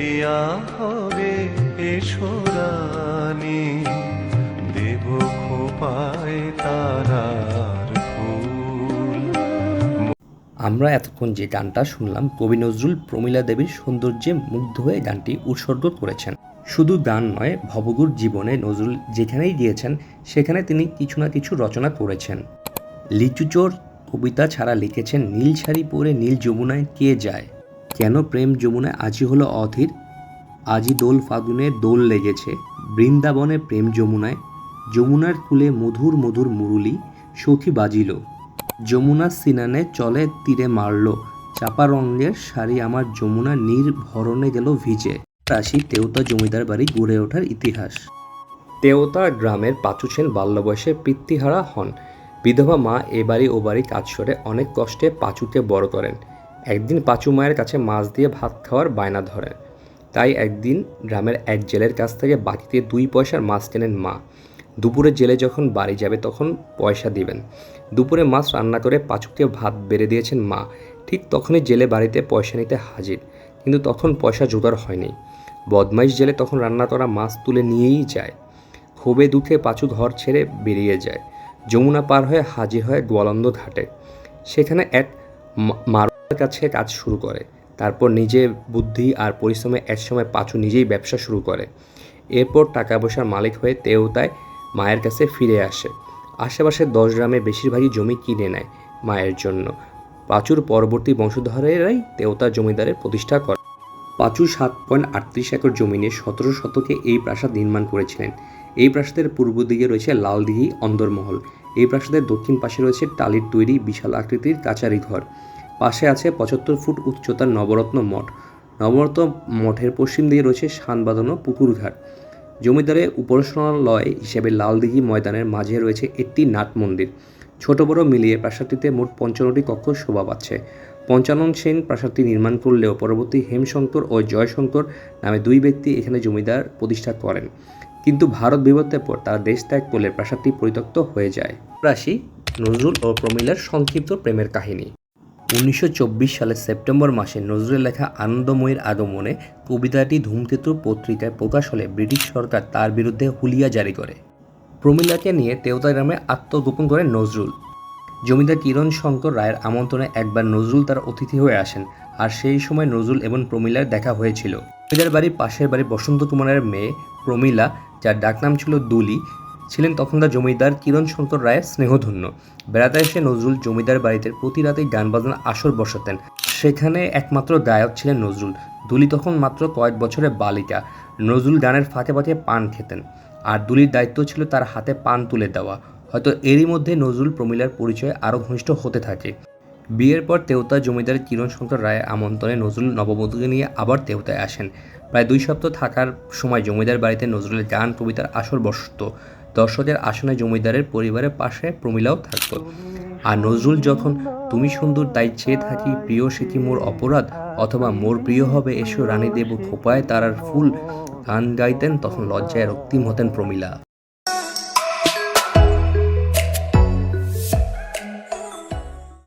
বিয়া হবে এসো দেব খোপায় তারার আমরা এতক্ষণ যে গানটা শুনলাম, কবি নজরুল প্রমীলা দেবীর সৌন্দর্যে মুগ্ধ হয়ে গানটি উৎসর্গ করেছেন। শুধু গান নয় ভবগুর জীবনে নজরুল যেখানেই গিয়েছেন, সেখানে তিনি কিছু না কিছু রচনা করেছেন। লিচুচোর কবিতা ছাড়া লিখেছেন, নীল শাড়ি পরে নীল যমুনায় কে যায়? কেন প্রেম যমুনায় আজি হলো অধীর? আজি দোল ফাগুনে দোল লেগেছে। বৃন্দাবনে প্রেম যমুনায়, যমুনার কুলে মধুর মধুর মুরুলি সখী বাজিল। যমুনা সিনানে চলে তীরে মারল। চাপা রঙের শাড়ি আমার যমুনা নীর ভরণে গেল ভিজে। রাশি তেওতা জমিদার বাড়ি গড়ে ওঠার ইতিহাস। তেওতা গ্রামের পাঁচু সেন বাল্য বয়সে পিতৃহারা হন। বিধবা মা এ বাড়ি ও বাড়ি কাজ সরে অনেক কষ্টে পাঁচুকে বড় করেন। একদিন পাঁচু মায়ের কাছে মাছ দিয়ে ভাত খাওয়ার বায়না ধরেন তাই একদিন গ্রামের এক জেলের কাছ থেকে বাকিতে দুই পয়সার মাছ কেনেন মা। দুপুরে জেলে যখন বাড়ি যাবে তখন পয়সা দিবেন। দুপুরে মাছ রান্না করে পাঁচুকে ভাত বেড়ে দিয়েছেন মা। ঠিক তখনই জেলে বাড়িতে পয়সা নিতে হাজির। কিন্তু তখন পয়সা জোগাড় হয়নি। বদমাইশ জেলে তখন রান্না করা মাছ তুলে নিয়েই যায়। ক্ষোভে দুঃখে পাঁচু ঘর ছেড়ে বেরিয়ে যায়। যমুনা পার হয়ে হাজির হয় গোয়ালন্দ ঘাটে। সেখানে এক মা- মারোয়ার কাছে কাজ শুরু করে। তারপর নিজে বুদ্ধি আর পরিশ্রমে এক সময় পাঁচু নিজেই ব্যবসা শুরু করে। এরপর টাকা পয়সার মালিক হয়ে তেওতায় মায়ের কাছে ফিরে আসে। আশেপাশের দশ গ্রামে বেশিরভাগই জমি কিনে নেয় মায়ের জন্য। পাঁচুর পরবর্তী বংশধরেরাই তেওতা জমিদারের প্রতিষ্ঠা করে পাঁচু সাত পয়েন্ট আটত্রিশ একর জমি নিয়ে সতেরো শতকে এই প্রাসাদ নির্মাণ করেছিলেন। এই প্রাসাদের পূর্ব দিকে রয়েছে লালদিঘি অন্দরমহল। এই প্রাসাদের দক্ষিণ পাশে রয়েছে টালির তৈরি বিশাল আকৃতির কাচারি ঘর। পাশে আছে পঁচাত্তর ফুট উচ্চতার নবরত্ন মঠ। নবরত্ন মঠের পশ্চিম দিকে রয়েছে শান বাঁধানো পুকুরঘাট জমিদারের উপাসনালয় হিসেবে লালদিঘি ময়দানের মাঝে রয়েছে একটি নাট মন্দির। ছোট বড় মিলিয়ে প্রাসাদটিতে মোট পঞ্চান্নটি কক্ষ শোভা পাচ্ছে। পঞ্চানন সেন প্রাসাদটি নির্মাণ করলেও পরবর্তী হেমশঙ্কর ও জয়শঙ্কর নামে দুই ব্যক্তি এখানে জমিদার প্রতিষ্ঠা করেন। কিন্তু ভারত বিভক্তের পর তারা দেশ ত্যাগ করলে প্রাসাদটি পরিত্যক্ত হয়ে যায়। রাশি, নজরুল ও প্রমীলার সংক্ষিপ্ত প্রেমের কাহিনী। উনিশশো চব্বিশ সালের সেপ্টেম্বর মাসে নজরুলের লেখা আনন্দময়ীর আগমনে কবিতাটি ধূমকেতু পত্রিকায় প্রকাশ হলে ব্রিটিশ সরকার তার বিরুদ্ধে হুলিয়া জারি করে। প্রমীলাকে নিয়ে তেওতা গ্রামে আত্মগোপন করেন নজরুল। জমিদার কিরণ শঙ্কর রায়ের আমন্ত্রণে একবার নজরুল তার অতিথি হয়ে আসেন, আর সেই সময় নজরুল এবং প্রমীলার দেখা হয়েছিল। জমিদার বাড়ির পাশের বাড়ি বসন্ত কুমারের মেয়ে প্রমীলা, যার ডাকনাম ছিল দুলি ছিলেন তখনকার জমিদার কিরণ শঙ্কর রায়ের স্নেহধন্য। বেড়াতে এসে নজরুল জমিদার বাড়িতে প্রতি রাতেই গান বাজনা আসর বসাতেন। সেখানে একমাত্র গায়ক ছিলেন নজরুল। দুলি তখন মাত্র কয়েক বছরের বালিকা। নজরুল গানের ফাঁকে ফাঁকে পান খেতেন। আর দুলির দায়িত্ব ছিল তার হাতে পান তুলে দেওয়া। হয়তো এরই মধ্যে নজরুল প্রমিলার পরিচয় আরও ঘনিষ্ঠ হতে থাকে। বিয়ের পর তেওতা জমিদার কিরণ শঙ্কর রায়ের আমন্ত্রণে নজরুল নববধূকে নিয়ে আবার তেওতায় আসেন। প্রায় দুই সপ্তাহ থাকার সময় জমিদার বাড়িতে নজরুলের গান, কবিতার আসর বসত। দর্শকের আসনে জমিদারের পরিবারের পাশে প্রমিলাও থাকতো। আর নজরুল যখন, তুমি সুন্দর, তাই চেয়ে থাকি, প্রিয় সে মোর অপরাধ? অথবা মোর প্রিয় হবে, এসো রানী দেব খোপায় তারার ফুল গান গাইতেন, তখন লজ্জায় রক্তিম হতেন প্রমীলা।